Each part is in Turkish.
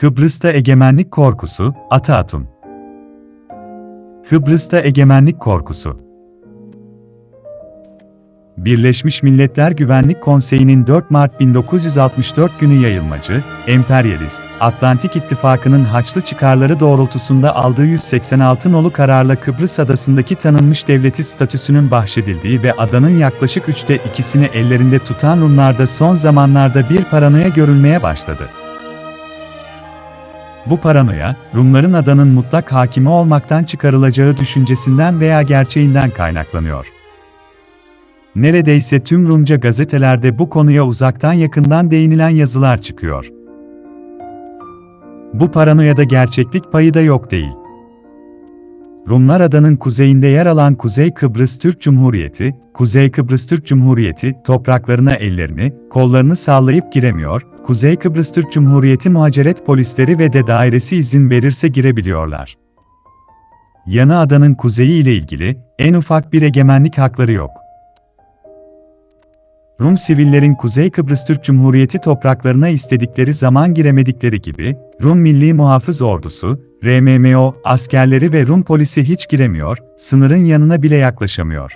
Kıbrıs'ta egemenlik korkusu, Ataatun. Kıbrıs'ta egemenlik korkusu. Birleşmiş Milletler Güvenlik Konseyi'nin 4 Mart 1964 günü yayılmacı, emperyalist, Atlantik İttifakı'nın haçlı çıkarları doğrultusunda aldığı 186 nolu kararla Kıbrıs adasındaki tanınmış devleti statüsünün bahşedildiği ve adanın yaklaşık üçte ikisini ellerinde tutan Rumlarda son zamanlarda bir paranoya görülmeye başladı. Bu paranoya, Rumların adanın mutlak hakimi olmaktan çıkarılacağı düşüncesinden veya gerçeğinden kaynaklanıyor. Neredeyse tüm Rumca gazetelerde bu konuya uzaktan yakından değinilen yazılar çıkıyor. Bu paranoyada gerçeklik payı da yok değil. Rumlar adanın kuzeyinde yer alan Kuzey Kıbrıs Türk Cumhuriyeti, Kuzey Kıbrıs Türk Cumhuriyeti topraklarına ellerini, kollarını sallayıp giremiyor, Kuzey Kıbrıs Türk Cumhuriyeti muhaciret polisleri ve de dairesi izin verirse girebiliyorlar. Yanı adanın kuzeyi ile ilgili en ufak bir egemenlik hakları yok. Rum sivillerin Kuzey Kıbrıs Türk Cumhuriyeti topraklarına istedikleri zaman giremedikleri gibi, Rum Milli Muhafız Ordusu, RMMO, askerleri ve Rum polisi hiç giremiyor, sınırın yanına bile yaklaşamıyor.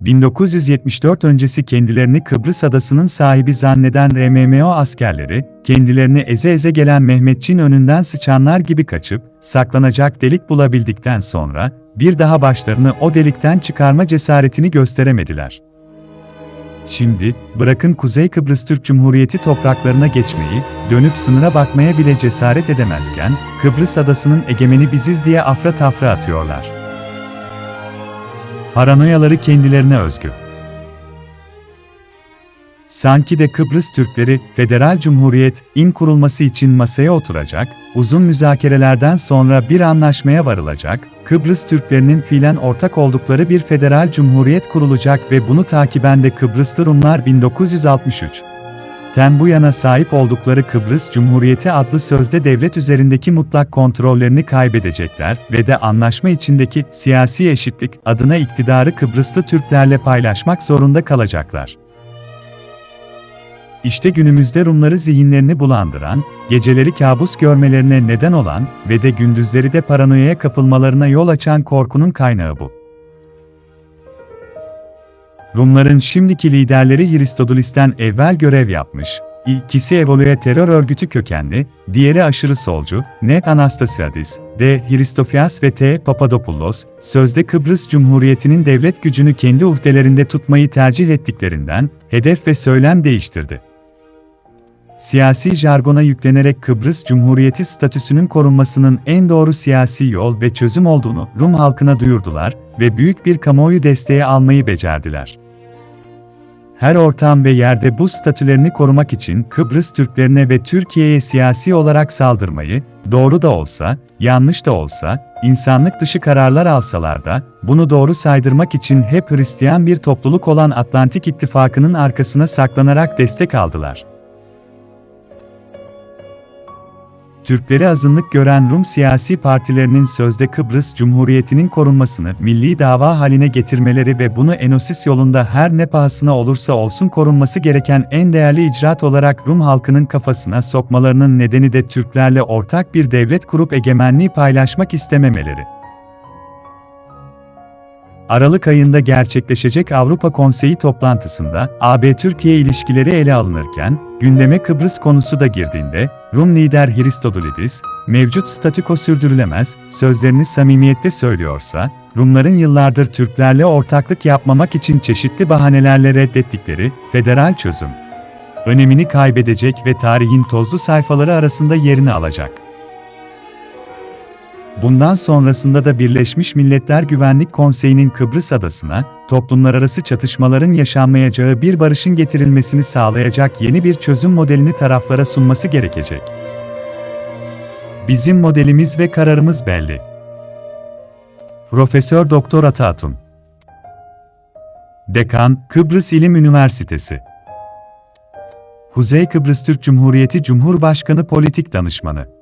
1974 öncesi kendilerini Kıbrıs adasının sahibi zanneden RMMO askerleri, kendilerini eze eze gelen Mehmetçiğin önünden sıçanlar gibi kaçıp, saklanacak delik bulabildikten sonra, bir daha başlarını o delikten çıkarma cesaretini gösteremediler. Şimdi, bırakın Kuzey Kıbrıs Türk Cumhuriyeti topraklarına geçmeyi, dönüp sınıra bakmaya bile cesaret edemezken, Kıbrıs adasının egemeni biziz diye afra tafra atıyorlar. Paranoyaları kendilerine özgü. Sanki de Kıbrıs Türkleri, Federal Cumhuriyet, in kurulması için masaya oturacak, uzun müzakerelerden sonra bir anlaşmaya varılacak, Kıbrıs Türklerinin fiilen ortak oldukları bir federal cumhuriyet kurulacak ve bunu takiben de Kıbrıslı Rumlar 1963. Ten bu yana sahip oldukları Kıbrıs Cumhuriyeti adlı sözde devlet üzerindeki mutlak kontrollerini kaybedecekler ve de anlaşma içindeki siyasi eşitlik adına iktidarı Kıbrıslı Türklerle paylaşmak zorunda kalacaklar. İşte günümüzde Rumları zihinlerini bulandıran, geceleri kabus görmelerine neden olan ve de gündüzleri de paranoyaya kapılmalarına yol açan korkunun kaynağı bu. Rumların şimdiki liderleri Hristodolis'ten evvel görev yapmış, İkisi Evoluya terör örgütü kökenli, diğeri aşırı solcu, N. Anastasiadis, D. Hristofias ve T. Papadopoulos, sözde Kıbrıs Cumhuriyeti'nin devlet gücünü kendi uhdelerinde tutmayı tercih ettiklerinden, hedef ve söylem değiştirdi. Siyasi jargona yüklenerek Kıbrıs Cumhuriyeti statüsünün korunmasının en doğru siyasi yol ve çözüm olduğunu Rum halkına duyurdular ve büyük bir kamuoyu desteği almayı becerdiler. Her ortam ve yerde bu statülerini korumak için Kıbrıs Türklerine ve Türkiye'ye siyasi olarak saldırmayı, doğru da olsa, yanlış da olsa, insanlık dışı kararlar alsalar da, bunu doğru saydırmak için hep Hristiyan bir topluluk olan Atlantik İttifakı'nın arkasına saklanarak destek aldılar. Türkleri azınlık gören Rum siyasi partilerinin sözde Kıbrıs Cumhuriyeti'nin korunmasını milli dava haline getirmeleri ve bunu enosis yolunda her ne pahasına olursa olsun korunması gereken en değerli icraat olarak Rum halkının kafasına sokmalarının nedeni de Türklerle ortak bir devlet kurup egemenliği paylaşmak istememeleri. Aralık ayında gerçekleşecek Avrupa Konseyi toplantısında AB-Türkiye ilişkileri ele alınırken, gündeme Kıbrıs konusu da girdiğinde, Rum lider Hristodoulidis, mevcut statüko sürdürülemez, sözlerini samimiyette söylüyorsa, Rumların yıllardır Türklerle ortaklık yapmamak için çeşitli bahanelerle reddettikleri federal çözüm, önemini kaybedecek ve tarihin tozlu sayfaları arasında yerini alacak. Bundan sonrasında da Birleşmiş Milletler Güvenlik Konseyi'nin Kıbrıs adasına, toplumlar arası çatışmaların yaşanmayacağı bir barışın getirilmesini sağlayacak yeni bir çözüm modelini taraflara sunması gerekecek. Bizim modelimiz ve kararımız belli. Profesör Doktor Ataatun Dekan, Kıbrıs İlim Üniversitesi Kuzey Kıbrıs Türk Cumhuriyeti Cumhurbaşkanı Politik Danışmanı